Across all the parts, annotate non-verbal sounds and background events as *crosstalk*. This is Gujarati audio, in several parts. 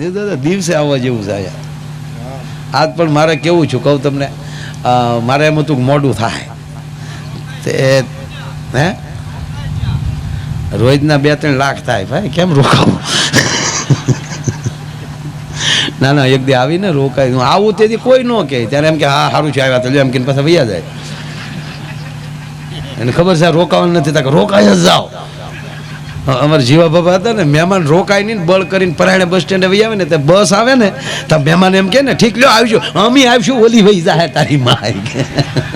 દાદા દિવસે આવવા જેવું અહીંયા. આજ પણ મારે કેવું છું, કહું તમને મારે એમ હતું મોડું થાય. તે, હે? રોજના બે ત્રણ લાખ થાય, ભાઈ, કેમ રોકાવું? ના ના, એક દી આવીને રોકાય. આવું તેથી કોઈ ન કહે. ત્યારે એમ કે, હા સારું છે, આવ્યા તો એમ કે પાછા વૈયા જાય. એને ખબર છે રોકાવાનું નથી તો રોકાય જ જાઓ. અમારા જીવા બાબા હતા ને, મહેમાન રોકાય નહીં બળ કરીને પરાણે બસ સ્ટેન્ડે વહી આવે ને તે બસ આવે ને, તો મહેમાન એમ કે ને, ઠીક, લ્યો, આવજો. અમે આવશું, ઓલી વહી જાય તારી માં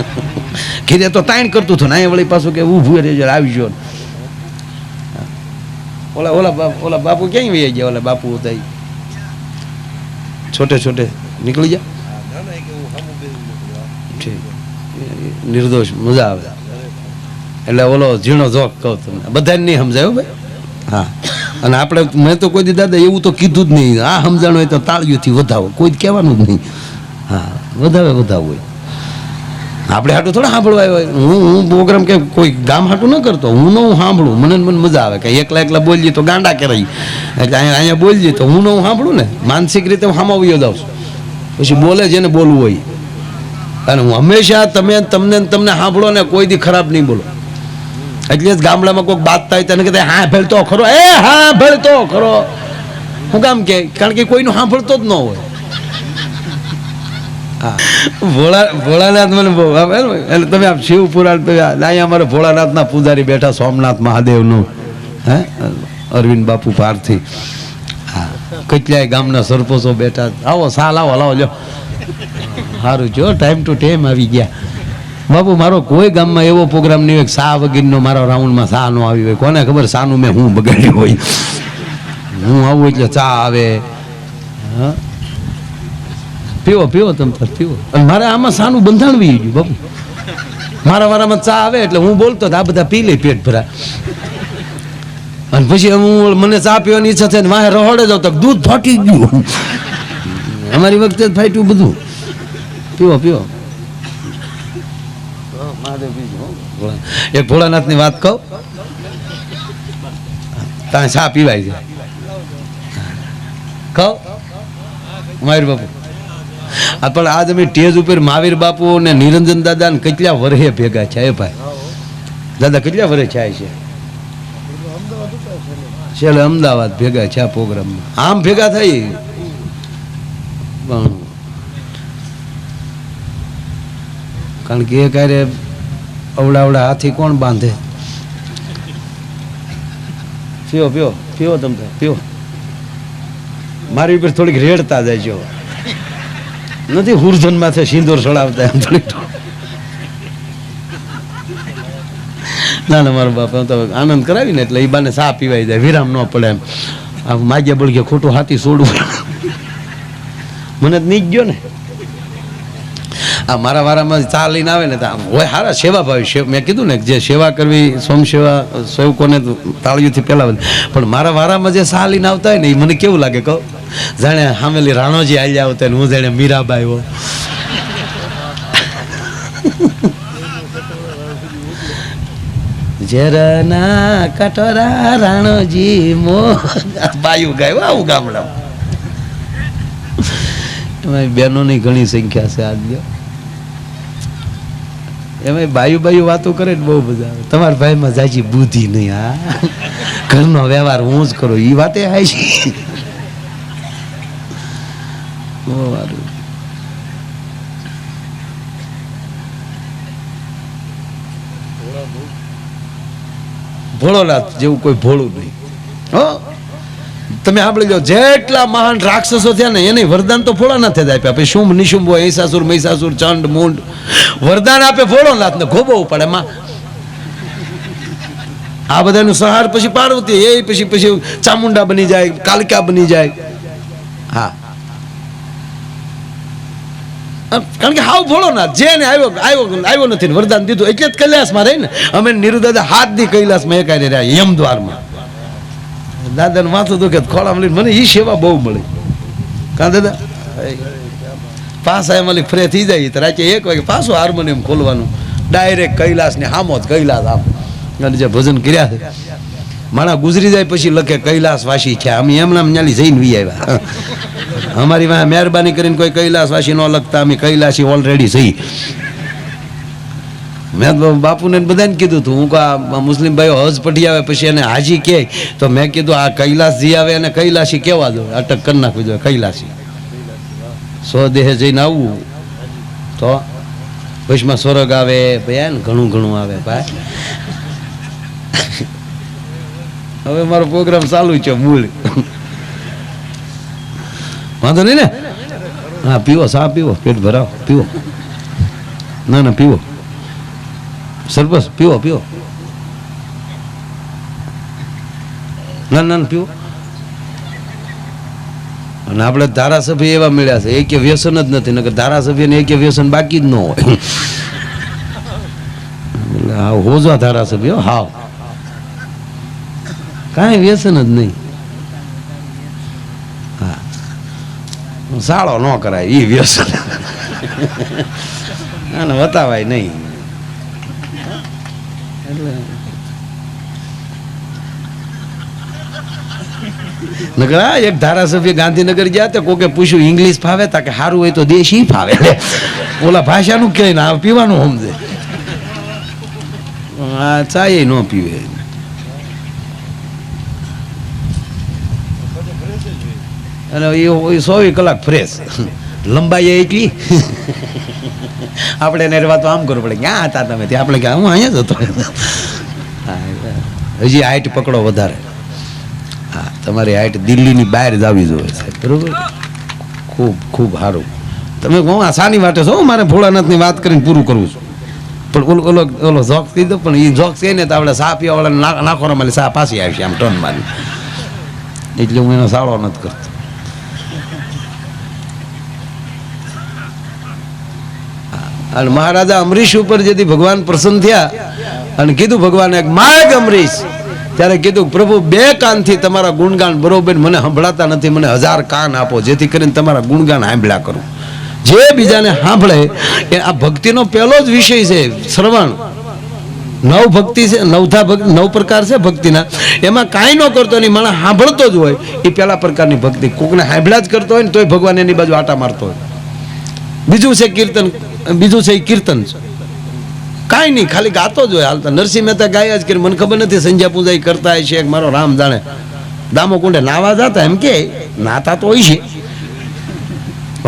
*laughs* કીધે, તો તાણ કરતું હતું ને, અહીંયા વળી પાછું કે ઊભું રહેજો, આવજો. ઓલા ઓલા ઓલા બાપુ ક્યાંય વહી ગયા, ઓલા બાપુ હતા? છોટે છોટે, નીકળી જા નિર્દોષ, મજા આવે. એટલે ઓલો ઝીણો જોક કહું તમને. બધાને નહીં સમજાય ભાઈ. હા. અને આપણે, મેં તો કોઈ દી દાદા એવું તો કીધું જ નહીં. આ સમજાણું હોય તો તાળીઓથી વધાવો. કોઈ જ કહેવાનું જ નહીં. હા વધારે વધાવવું હોય આપણે હાટું થોડા સાંભળવા હોય. હું હું પ્રોગ્રામ કે કોઈ ગામ હાટું ન કરતો. હું ન હું સાંભળું. મને મને મજા આવે. કે એકલા એકલા બોલીએ તો ગાંડા કરાઈ એટલે અહીંયા અહીંયા બોલીએ તો હું ન હું સાંભળું ને? માનસિક રીતે હું સામાવ્યો જાઉં છું. પછી બોલે જેને બોલવું હોય. અને હું હંમેશા તમે તમને તમને સાંભળો ને કોઈ દી ખરાબ નહીં બોલો. એટલે જ ગામડામાં કોઈક બાત થાય તને કહેતા, હા ભેળતો ખરો. એ, હા ભેળતો ખરો. હું કામ કે, કારણ કે કોઈનું સાંભળતો જ ન હોય. ભોળા, ભોળાનાથ મને એટલે તમે આમ શિવ પુરાણ અમારે ભોળાનાથના પૂજારી બેઠા, સોમનાથ મહાદેવનું, હે? અરવિંદ બાપુ પારથી. હા. કેટલાય ગામના સરપંચો બેઠા, આવો, સાલ લાવો લાવો, લ્યો. સારું જો ટાઈમ ટુ ટાઈમ આવી ગયા. બાપુ, મારો કોઈ ગામમાં એવો પ્રોગ્રામ નહીં હોય સા વગીરનો મારો રાઉન્ડમાં સા નો આવી હોય. કોને ખબર સાનું મેં હું બગાડ્યું હોય? હું આવું એટલે ચા આવે. પીવો પીવો તમે પીવો. અને મારે આમાં સાનું બંધાણ વી ગયું, બાપુ. મારા વારામાં ચા આવે એટલે હું બોલતો આ બધા પી લે પેટ ભરા. અને પછી હું મને ચા પીવાની ઈચ્છા થઈ વાહે રહોડે જાઉં તો દૂધ ફાટી ગયું. અમારી વખતે ફાટ્યું બધું. પીવો પીવો. એક ભોળાનાથની વાત કહું? ત્યાં ચા પીવાય છે. કહો? મયુર બાપુ. આ પણ આજ અમે ટેજ ઉપર મહાવીર બાપુ અને નિરંજન દાદા ને કેટલા વરહે ભેગા છે એ ભાઈ? દાદા, કેટલા વરે છે છે? છેલ્લે અમદાવાદ ભેગા છે આ પ્રોગ્રામમાં. આમ ભેગા થઈ? કારણ કે એ ક્યારે અવડા અવડા હાથી કોણ બાંધે? પીઓ પીઓ પીઓ તમે તો, પીવો મારી ઉપર થોડીક રેડતા જાય નથી હુરધન માથે સિંદૂર સળાવતા એમ થોડીક. ના ના મારો બાપ તો આનંદ કરાવીને એટલે એ બાને સા પીવાઈ જાય વિરામ ન પડે એમ. આ માગ્યા બળગે ખોટું હાથી છોડવું. મને જ નહીં ગયો ને. આ મારા વારામાં ચા લઈને આવે ને તો આમ હોય હારા સેવા ભાવી મેં કીધું ને જે સેવા કરવી સોમ સેવા સેવકોને તાળીઓથી પેલા પણ મારા વારામાં જે ચા લઈને આવતા હોય ને એ મને કેવું લાગે કહો? જાણે હામેલી રાણોજી આવી હોય ને, હું જાણે મીરાબાઈ હો ઝરના કટોરા રાણોજી મો બાયું ગાયું, આવું ગામડા એમાં બહેનોની ઘણી સંખ્યા છે આજ. એમાં બાયુ બાયુ વાતો કરે ને બહુ મજા આવે. તમારા ભાઈમાં જાજી બુદ્ધિ નહીં, હા? ઘરનો વ્યવહાર હું જ કરો એ વાતે આય છે. ભોળોનાથ જેવું કોઈ ભોળું નહીં. તમે સાંભળી લો જેટલા મહાન રાક્ષસો થયા ને, એને વરદાન તો ભોળાનાથે જ આપ્યા. પછી શુંભ, નિશુંભ હોય હિસાસુર મહિષાસુર ચંડ, મુંડ. વરદાન આપે ભોળોનાથ ને ખોબો પડે માં આ બધાનું સહાર પછી પાર્વતી, એ પછી પછી ચામુંડા બની જાય, કાલિકા બની જાય. હા. કારણ કે હાવ ભોળો ના જેને આવ્યો આવ્યો આવ્યો નથી વરદાન દીધું, એટલે જ કૈલાસમાં રહી ને અમે નિરુદાદા હાથ દી કૈલાસમાં એકાઈ રહ્યા, યમદ્વારમાં. દાદાને માથું દુખે ખોળામાં લઈને મને એ સેવા બહુ મળી. કાં દાદા? પાછા એમાં ફ્રે થઈ જાય તો રાતે એક વાગે પાછું હાર્મોનિયમ ખોલવાનું. ડાયરેક્ટ કૈલાસ ને હામો જ કૈલાસ આમ. અને જે ભજન કર્યા છે. માણા ગુજરી જાય પછી લખે કૈલાસવાસી છે. અમે એમ નામ ન્યાલી જઈને વી આવ્યા. અમારી વાંહે મહેરબાની કરીને કોઈ કૈલાસવાસી ન લખતા. અમે કૈલાસી ઓલરેડી જઈ. મેં બાપુને બધાને કીધું હતું હું આ મુસ્લિમ ભાઈઓ હજ પઠી આવે, પછી એને હાજી કહે તો મેં કીધું, આ કૈલાસજી આવે એને કૈલાસી કેવા દો? અટક કરી નાખવી જોઈએ કૈલાસી. સ્વદેહ જઈને આવવું તો ભવિષ્યમાં સ્વર્ગ આવે ભાઈ ને ઘણું ઘણું આવે, ભાઈ. હવે મારો પ્રોગ્રામ ચાલુ છે મૂળ વાંધો નહીં ને? હા, પીવો સા પીવો, પેટ ભરાવો, પીવો. ના ના, પીવો. સરબસ પીવો પીવો. ના ના પીવો. અને આપણે ધારાસભ્ય એવા મળ્યા છે એક વ્યસન જ નથી નકર ધારાસભ્યને એક વ્યસન બાકી જ ન હોય. આ હોજા ધારાસભ્ય હો, હાવ. કાંઈ વ્યસન જ નહીં. હા. સાળો ન કરાય એ વ્યસન. *laughs* વતાવાય નહીં. નકર એક ધારાસભ્ય ગાંધીનગર ગયા તો કોકે પૂછ્યું, ઇંગ્લિશ ફાવે તા કે સારું હોય તો દેશી ફાવે? *laughs* ઓલા ભાષાનું કહે ને પીવાનું સમજે. આ ચાય ન પીવે. અને એ સોવી કલાક ફ્રેશ. લંબાઈ એટલી. *laughs* આપણે એને તો આમ કરવું પડે. ક્યાં હતા તમે ત્યાં? આપણે ક્યાં હું અહીંયા જ હજી હાઈટ પકડો વધારે. હા, તમારી હાઈટ દિલ્હીની બહાર જ આવી જોઈએ છે. બરોબર? ખૂબ ખૂબ સારું. તમે હું આ માટે છો? મારે ભોળાનાથની વાત કરીને પૂરું કરવું છું. પણ ઓલો ઓલો ઓલો જોક્સ કીધો પણ એ જોક્સ છે ને, તો આપણે સા પીવાવાળાને નાખો મારી સા પાછી આવશે આમ ટન મારી એટલે હું એનો સાળો નથી કરતો. અને મહારાજા અમરીશ ઉપર જેથી ભગવાન પ્રસન્ન થયા અને કીધું ભગવાને માગ અમરીશ. ત્યારે કીધું, પ્રભુ, બે કાનથી તમારા ગુણગાન બરોબર મને સંભળાતા નથી, મને હજાર કાન આપો, જેથી કરીને તમારા ગુણગાન સાંભળ્યા કરું. જે બીજાને સાંભળે એ આ ભક્તિનો પહેલો જ વિષય છે, શ્રવણ. નવ ભક્તિ છે નવધા ભક્તિ નવ પ્રકાર છે ભક્તિના. એમાં કાંઈ ન કરતો નહીં માણસ સાંભળતો જ હોય એ પહેલા પ્રકારની ભક્તિ. કોકને સાંભળ્યા જ કરતો હોય ને તોય ભગવાન એની બાજુ આટા મારતો હોય. બીજું છે કીર્તન, બીજું છે કીર્તન કાંઈ નહીં, ખાલી ગાતો જ હોય હાલતા નરસિંહ મહેતા ગાયા જ કરી, મને ખબર નથી સંજ્યા પૂજા કરતા છે મારો રામ જાણે. દામો કુંડે નાવા જતા એમ કે, નાતા તો હોય છે.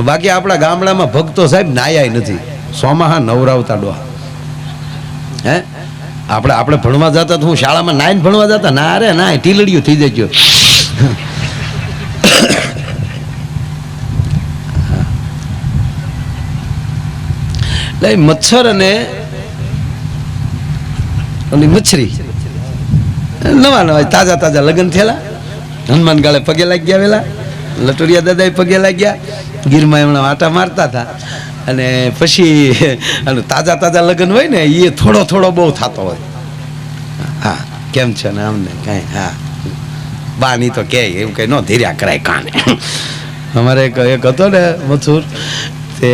બાકી આપણા ગામડામાં ભક્તો સાહેબ નાયા નથી. સોમાહા નવરાવતા ડોહા. હે? આપણે આપણે ભણવા જતા તો હું શાળામાં નાઈને ભણવા જતા. ના અરે ના ટીલડિયું થઈ જાય એટલે મચ્છર અને ઓલી મચ્છરી. નવા નવા, તાજા તાજા લગ્ન થયેલા. હનુમાન ગાળે પગે લાગ્યા વેલા લટુરિયા દાદાએ પગે લાગ્યા, ગીરમાં એમણે આટા મારતા હતા. અને પછી તાજા તાજા લગ્ન હોય ને એ થોડો થોડો બહુ થતો હોય. હા, કેમ છે ને અમને કાંઈ? હા. બાની તો કે, એવું કંઈ ન ધીર્યા કરાય કાને. અમારે એક હતો ને મથુર, તે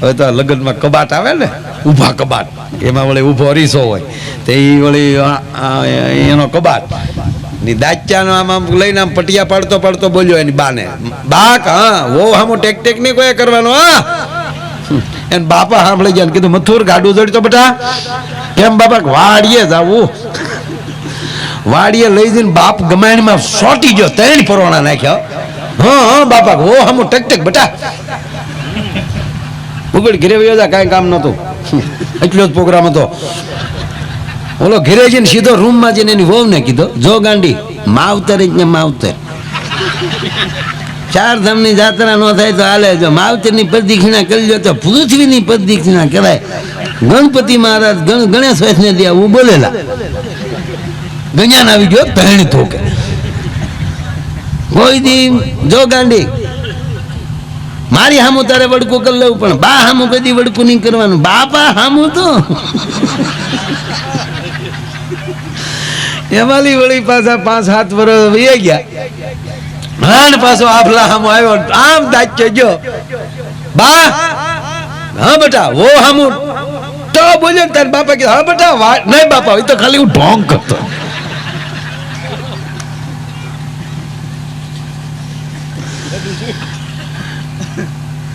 હવે તો લગ્નમાં કબાટ આવે ને, ઊભા કબાટ. એમાં વળી ઊભો અરીસો હોય. તે એ વળી એનો કબાટ. ની દાચ્યાનો આમ આમ લઈને આમ પટિયા પાડતો પાડતો બોલ્યો એની બાને. બાક, હા વો હામો ટેક ટેક નહીં કોઈ કરવાનો, હા. એને બાપા સાંભળી ગયા કીધું, મથુર ગાડું જોડી તો બેટા. કેમ બાપા વાડીએ જાવું. વાડીએ લઈ જઈને બાપ ગમાણીમાં સોટી ગયો, ત્રણ પરોણા નાખ્યા. હા હા બાપા ઓ હામો ટેક ટેક, બેટા. ઉગડ ઘેરે કાંઈ કામ નહોતું. એટલો જ પ્રોગ્રામ હતો. ઓલો ઘેરે જઈને સીધો રૂમમાં જઈને એની વહુને કીધો, જો ગાંડી, માવતર જ ને માવતર. ચાર ધામની જાત્રા ન થાય તો હાલે જો, માવતરની પ્રદક્ષિણા કરી લો તો પૃથ્વીની પ્રદક્ષિણા કરાય. ગણપતિ મહારાજ ગણ, ગણેશ વૈષ્ણવ દે હું બોલેલા. ગણ્યાન આવી ગયો તહેણી થોકે કોઈ દી, જો ગાંડી મારી હામું તારે વડકું કરી લેવું, પણ બા હામું કદી વડકું નહીં કરવાનું. બાપા હામું તો. એમાંલી વળી પાછા પાંચ, સાત વર્ષ વહી ગયા. ભાન પાછો આફલા હામો આવ્યો આમ દાચ્યો ગયો. બા, હા બેટા ઓ હામું. તો બોલ્યો તાર બાપા કે, હા બેટા નહીં બાપા એ તો ખાલી હું ઢોંગ કરતો.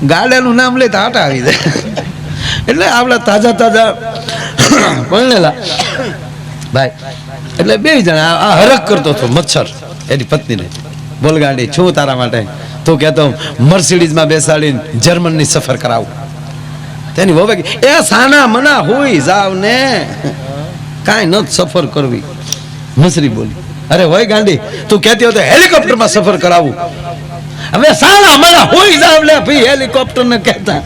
ગાડાનું નામ લે તો આવી જાય. એટલે આપણા તાજા તાજા પરણેલા ભાઈ, એટલે બે જણા આ- હરક કરતો હતો મચ્છર, એની પત્નીને. બોલ છું તારા માટે. તું કહેતો મર્સિડીઝમાં બેસાડીને જર્મનની સફર કરાવું. તેની વવે એ સાના મના હોય જાવ ને. કાંઈ ન સફર કરવી. મસરી બોલી, અરે હોય ગાંડી, તું કહેતી હોય તો હેલિકોપ્ટરમાં સફર કરાવું. હવે સાના અમારા હોય જાવ લે ભાઈ હેલિકોપ્ટર ને કહેતા.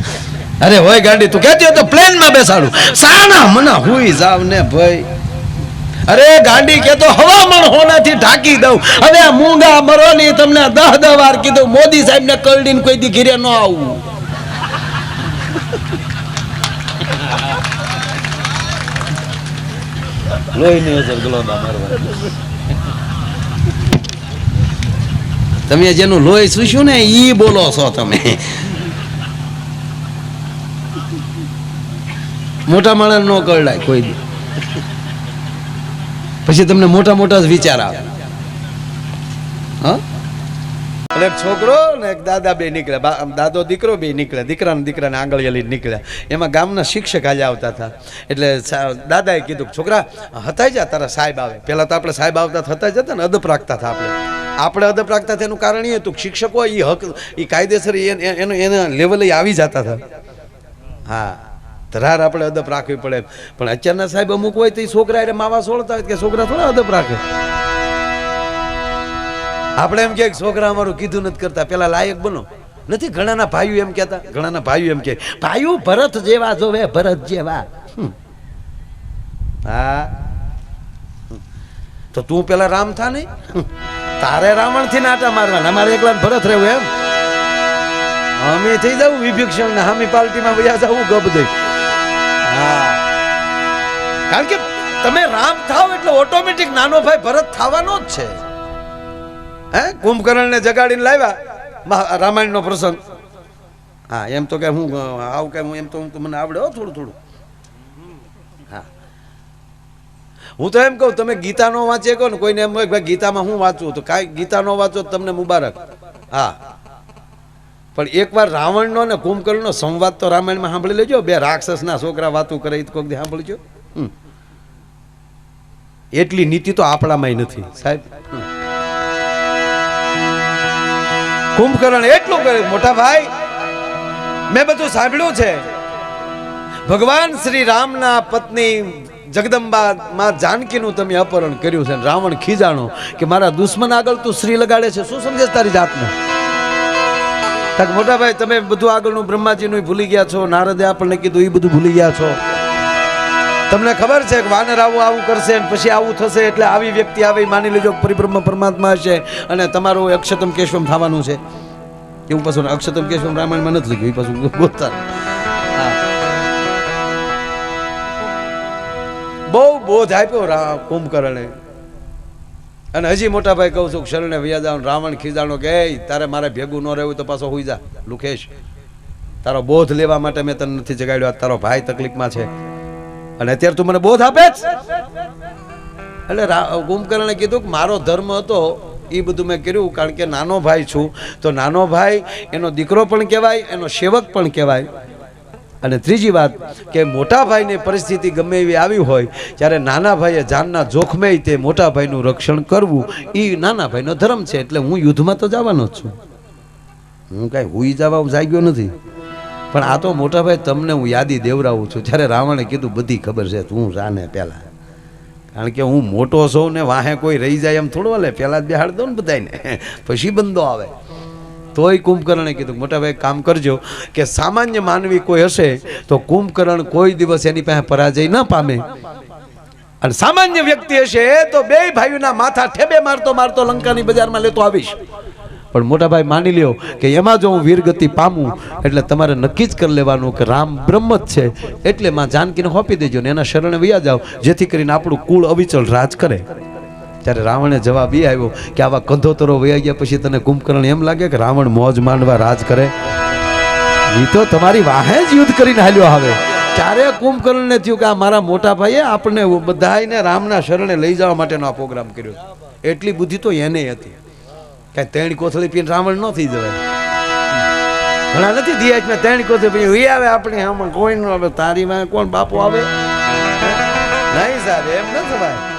અરે હોય ગાડી, તું કહેતી હોય તો પ્લેનમાં બેસાડું. સાના મના હોઈ જાવ ને ભાઈ. અરે ગાંડી કે તો હવામાન હોનાથી ઢાંકી દઉં. હવે મૂંગા મરોની તમને દહ દહ વાર કીધું. મોદી સાહેબ ને કરડીને કોઈ દી ઘીરે ન આવું. લોહીની અસર ગલોબા મારવાની તમે જેનું લોહી ચૂસ્યું ને એ બોલો છો તમે. મોટા માણસ નો કરડાય કોઈ દી. પછી તમને મોટા મોટા વિચાર આવે. હા? એટલે છોકરો ને એક દાદા બે નીકળ્યા દાદો દીકરો બે નીકળ્યા દીકરાને દીકરાને આંગળીએ લઈને નીકળ્યા એમાં ગામના શિક્ષક આજે આવતા હતા. એટલે દાદાએ કીધું છોકરા હતાઈ જા, તારા સાહેબ આવે. પહેલાં તો આપણે સાહેબ આવતા હતા જતા ને અદપ રાખતા હતા આપણે. આપણે અદપ રાખતા હતા એનું કારણ એ હતું શિક્ષકો એ હક એ કાયદેસર એનું, એના લેવલે આવી જતા હતા. હા. ધરાર આપણે અદપ રાખવી પડે. પણ અત્યારના સાહેબ અમુક હોય તો એ છોકરા એટલે માવા સોળતા હોય કે છોકરા થોડા અદપ રાખે. આપણે એમ કે છોકરા અમારું કીધું નથી કરતા. પેલા લાયક બનો. નથી, ઘણાના ભાઈઓ એમ કહેતા. ઘણાના ભાઈઓ એમ કે ભાઈઓ ભરત જેવા જોવે ભરત જેવા. હા. તો તું પેલા રામ થા નહીં? તારે રાવણથી નાટા મારવાના. અમારે એકલા ભરત રહેવું એમ. અમે થઈ જવું વિભીક્ષણ ને હામી પાર્ટીમાં વયા જવું ગબ દઈ. હા. કારણ કે તમે રામ થાવ એટલે ઓટોમેટિક નાનો ભાઈ ભરત થવાનો જ છે. હે? કુંભકર્ણને જગાડીને લાવ્યા? રામાયણનો પ્રસંગ. હા, એમ તો કે હું આવું કે હું, એમ તો હું, તો મને આવડે, હો, થોડું થોડું. હા. હું તો એમ કહું, તમે ગીતા નો વાંચે કહો ને, કોઈને એમ હોય ભાઈ ગીતામાં હું વાંચું, તો કાંઈ ગીતા નો વાંચો તમને મુબારક. હા. પણ એકવાર રાવણનો ને કુંભકર્ણનો સંવાદ તો રામાયણમાં સાંભળી લેજો. બે રાક્ષસના છોકરા વાતો કરે એ તો કોક સાંભળજો. એટલી નીતિ તો આપણામાંય નથી, સાહેબ. કુંભકર્ણ એટલું કર્યું મોટા ભાઈ, મેં બધું સાંભળ્યું છે. ભગવાન શ્રી રામના પત્ની જગદંબા માં જાનકીનું તમે અપહરણ કર્યું છે રાવણ ખીજાણો કે મારા દુશ્મન આગળ તું શ્રી લગાડે છે. શું સમજે તારી જાતને? મોટા ભાઈ, તમે બધું આગળનું બ્રહ્માજીનું ભૂલી ગયા છો, નારદે આપણને કીધું એ બધું ભૂલી ગયા છો. તમને ખબર છે કે વાનર આવું આવું કરશે અને પછી આવું થશે એટલે આવી વ્યક્તિ આવે માની લેજો પરિબ્રહ્મ પરમાત્મા હશે અને તમારું અક્ષતમ કેશવમ થવાનું છે. એવું પાછું અક્ષતમ કેશવમ રામાયણમાં નથી લખ્યું, એ પાછું ગોતા. બહુ બોધ આપ્યો રામ કુંભકર્ણે. અને હજી મોટા ભાઈ કહું છું શરણે વ્યાજા રાવણ ખીજાણો કે તારે મારે ભેગું ન રહેવું તો પાછો હોઈ જા લુકેશ તારો બોધ લેવા માટે મેં તને નથી જગાડ્યો તારો ભાઈ તકલીફમાં છે. અને અત્યારે તું મને બોધ આપે જ. એટલે કુંભકર્ણે કીધું કે મારો ધર્મ હતો એ બધું મેં કર્યું કારણ કે નાનો ભાઈ છું. તો નાનો ભાઈ એનો દીકરો પણ કહેવાય, એનો સેવક પણ કહેવાય. અને ત્રીજી વાત કે મોટા ભાઈને પરિસ્થિતિ ગમે એવી આવી હોય ત્યારે નાના ભાઈએ જાનના જોખમે તે મોટા ભાઈનું રક્ષણ કરવું એ નાના ભાઈનો ધર્મ છે. એટલે હું યુદ્ધમાં તો જવાનો જ છું. હું કાંઈ હુઈ જવા જાગ્યો નથી. પણ આ તો મોટાભાઈ તમને હું યાદી દેવરાવું છું. જ્યારે રાવણે કીધું, બધી ખબર છે, તું જાને પહેલાં કારણ કે હું મોટો છું ને વાહે કોઈ રહી જાય એમ થોડો હાલે પહેલાં જ બેહાડ દો ને બધાને *laughs* પછી બંધો આવે. તોય કુંભકર્ણે કીધું, મોટાભાઈ કામ કરજો, કે સામાન્ય માનવી કોઈ હશે, તો કુંભકર્ણ કોઈ દિવસ એની પાસે પરાજય ન પામે. અને સામાન્ય વ્યક્તિ હશે, તો બે ભાઈઓના માથા ઠેબે મારતો મારતો લંકાની બજારમાં લેતો આવીશ. પણ મોટાભાઈ માની લ્યો કે એમાં જો હું વીરગતિ પામું, એટલે તમારે નક્કી જ કરી લેવાનું કે રામ બ્રહ્મ જ છે. એટલે માં જાનકીને હોપી દેજો ને એના શરણે વયા જાઓ, જેથી કરીને આપણું કુળ અવિચળ રાજ કરે. ત્યારે રાવણે જવાબ એ આવ્યો કે આવા કંધોતરો વયા ગયા પછી તને કુંભકર્ણ એમ લાગે કે રાવણ મોજ માંડવા રાજ કરે? એ તો તમારી વાહે જ યુદ્ધ કરીને હાલ્યો હવે. ત્યારે કુંભકર્ણને થયું કે આ મારા મોટા ભાઈએ આપણને બધાને રામના શરણે લઈ જવા માટેનો આ પ્રોગ્રામ કર્યો? એટલી બુદ્ધિ તો એને હતી. કાંઈ ત્રણ કોથળી પીને રાવણ ન થઈ જવાય. ઘણા નથી દિયા મેં ત્રણ કોથળી પછી હુઈ આવે આપણે આમાં કોઈ ન આવે, તારી માં કોણ બાપુ આવે? નહીં સાહેબ, એમ ન થવાય.